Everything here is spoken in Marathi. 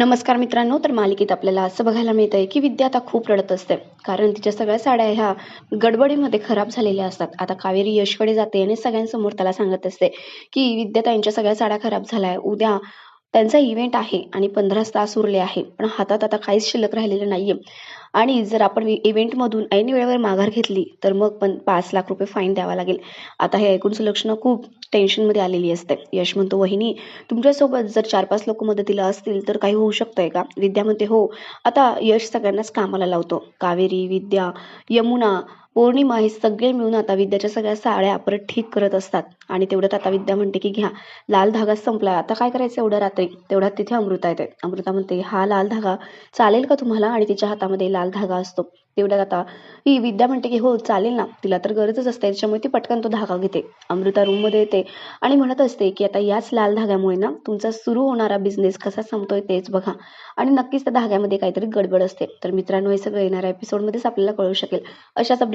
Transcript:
नमस्कार मित्रांनो तर मालिकेत आपल्याला असं बघायला मिळत आहे की विद्या आता खूप रडत असते. कारण तिच्या सगळ्या साड्या ह्या गडबडीमध्ये खराब झालेल्या असतात. आता कावेरी यशकडे जाते आणि सगळ्यांसमोर त्याला सांगत असते की विद्या त्यांच्या सगळ्या साड्या खराब झाल्या. उद्या त्यांचा इव्हेंट आहे आणि पंधरा तास उरले आहे. पण हातात आता काहीच शिल्लक राहिलेलं नाहीये. आणि जर आपण इव्हेंटमधून ऐन वेळेवर माघार घेतली तर मग पण पाच लाख रुपये फाईन द्यावा लागेल. आता हे ऐकून सुलक्षणा खूप टेन्शनमध्ये आलेली असते. यश म्हणतो वहिनी तुमच्यासोबत जर चार पाच लोक मदतीला असतील तर काही होऊ शकतंय का? विद्या म्हणते हो आता यश सगळ्यांनाच कामाला लावतो. कावेरी विद्या यमुना पौर्णिमा हे सगळे मिळून आता विद्याच्या सगळ्या साड्या परत ठीक करत असतात. आणि तेवढ्यात आता विद्या म्हणते की घ्या लाल धागा संपला आता काय करायचं एवढ्या रात्री? तेवढ्यात तिथे अमृता येते. अमृता म्हणते हा लाल धागा चालेल का तुम्हाला? आणि तिच्या हातामध्ये लाल धागा असतो. तेवढ्यात आता ही विद्या म्हणते की हो चालेल ना. तिला तर गरजच असते. त्याच्यामुळे ती पटकन तो धागा घेते. अमृता रूममध्ये येते आणि म्हणत असते की आता याच लाल धाग्यामुळे ना तुमचा सुरू होणारा बिझनेस कसा संपतोय तेच बघा. आणि नक्कीच त्या धाग्यामध्ये काहीतरी गडबड असते. तर मित्रांनो हे सगळं येणाऱ्या एपिसोडमध्येच आपल्याला कळू शकेल. अशाच